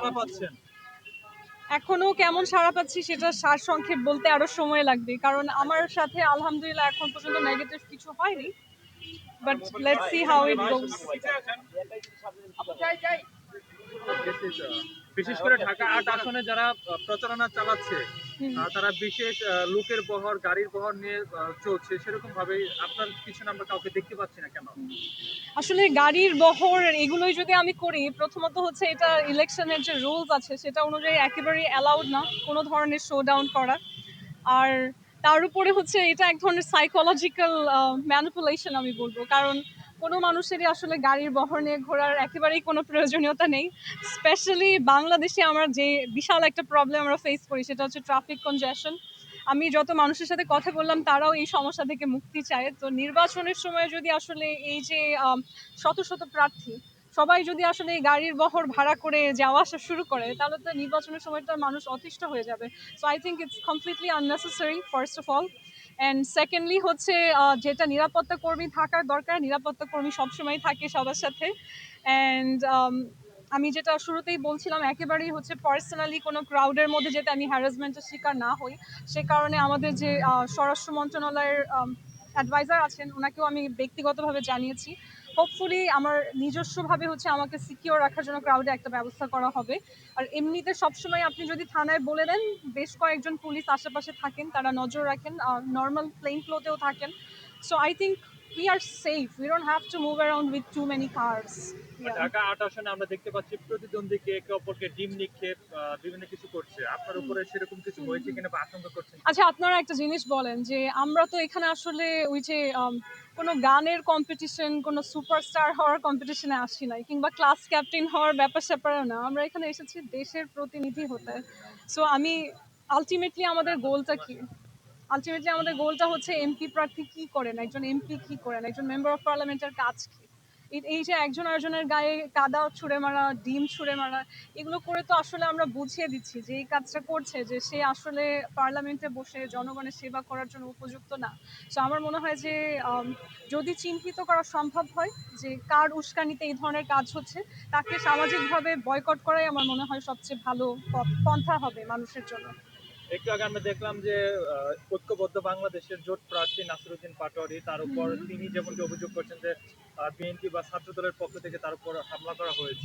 সাড়া পাচ্ছেন? এখনও কেমন সাড়া পাচ্ছি সেটা সার সংক্ষেপ বলতে আরও সময় লাগবে। কারণ আমার সাথে আলহামদুলিল্লাহ এখন পর্যন্ত নেগেটিভ কিছু হয়নি। But let's see how it goes বিশেষ করে ঢাকা আট আসনে যারা প্রচারণা চালাচ্ছে তারা বিশেষ লোকের বহর গাড়ির বহর নিয়ে চলছে। সেরকম ভাবে আপনার পিছনে আমরা কাউকে দেখতে পাচ্ছি না কেন? আসলে গাড়ির বহর এগুলোই যদি আমি করি প্রথমত হচ্ছে এটা ইলেকশনের যে রুলস আছে সেটা অনুযায়ী একেবারেই অ্যালাউড না কোনো ধরনের শো ডাউন করা আর তার উপরে হচ্ছে এটা এক ধরনের সাইকোলজিক্যাল ম্যানিপুলেশন আমি বলব। কারণ কোনো মানুষেরই আসলে গাড়ির বহর নিয়ে ঘোরার একেবারেই কোনো প্রয়োজনীয়তা নেই। স্পেশালি বাংলাদেশে আমরা যে বিশাল একটা প্রবলেম আমরা ফেস করি, সেটা হচ্ছে ট্রাফিক কনজেশন আমি যত মানুষের সাথে কথা বললাম, তারাও এই সমস্যা থেকে মুক্তি চায়। তো নির্বাচনের সময় যদি আসলে এই যে শত শত প্রার্থী, সবাই যদি আসলে এই গাড়ির বহর ভাড়া করে যাওয়া আসা শুরু করে, তাহলে তো নির্বাচনের সময়টা মানুষ অতিষ্ঠ হয়ে যাবে। So I think it's completely unnecessary first of all and secondly হচ্ছে যেটা নিরাপত্তা কর্মী থাকার দরকার, নিরাপত্তা কর্মী সবসময় থাকে সবার সাথে। অ্যান্ড আমি যেটা শুরুতেই বলছিলাম, একেবারেই হচ্ছে পার্সোনালি কোনো ক্রাউডের মধ্যে যেতে আমি হ্যারাসমেন্টের শিকার না হই। সে কারণে আমাদের যে স্বরাষ্ট্র মন্ত্রণালয়ের অ্যাডভাইজার আছেন, ওনাকেও আমি ব্যক্তিগতভাবে জানিয়েছি। হোপফুলি আমার নিজস্বভাবে হচ্ছে আমাকে সিকিওর রাখার জন্য ক্রাউডে একটা ব্যবস্থা করা হবে। আর এমনিতে সবসময় আপনি যদি থানায় বলে দেন বেশ কয়েকজন পুলিশ আশেপাশে থাকেন তারা নজর রাখেন নর্মাল প্লেন ফ্লোতেও থাকেন। So I think we are safe we don't have to move around with too many cars Dhaka আট আসনে আমরা দেখতে পাচ্ছি প্রতিদ্বন্দ্বীকে একে অপরকে ডিম নিক্ষেপ বিভিন্ন কিছু করছে। আপনার উপরে সেরকম কিছু হয়েছে কিনা বা আশঙ্কা করছেন? আচ্ছা আপনারা একটা জিনিস বলেন যে আমরা তো এখানে আসলে ওই যে কোনো গানের কম্পিটিশন কোনো সুপারস্টার হওয়ার কম্পিটিশনে আসি নাই, কিংবা ক্লাস ক্যাপ্টেন হওয়ার ব্যাপার স্যাপারও না। আমরা এখানে এসেছি দেশের প্রতিনিধি হতে। সো আমি আলটিমেটলি আমাদের গোলটা কি? আলটিমেটলি আমাদের গোলটা হচ্ছে এমপি প্রার্থী কি করেন? একজন এমপি কি করেন? একজন মেম্বার অফ পার্লামেন্টের কাজ কি? এই- যে একজন আরেকজনের গায়ে কাদা ছুঁড়ে মারা, ডিম ছুঁড়ে মারা, এগুলো করে তো আসলে আমরা বুঝিয়ে দিচ্ছি যে এই কাজটা করছে, যে সে আসলে পার্লামেন্টে বসে জনগণের সেবা করার জন্য উপযুক্ত না। তো আমার মনে হয় যে যদি চিহ্নিত করা সম্ভব হয় যে কার উস্কানিতে এই ধরনের কাজ হচ্ছে, তাকে সামাজিকভাবে বয়কট করাই আমার মনে হয় সবচেয়ে ভালো পন্থা হবে মানুষের জন্য। একটু আগে আমরা দেখলাম যে আহ, ঐক্যবদ্ধ বাংলাদেশের জোট প্রার্থী নাসিরুদ্দিন পাটোয়ারি তার উপর তিনি যেমনটি অভিযোগ করছেন যে বিএনপি বা ছাত্র দলের পক্ষ থেকে তার উপর হামলা করা হয়েছে।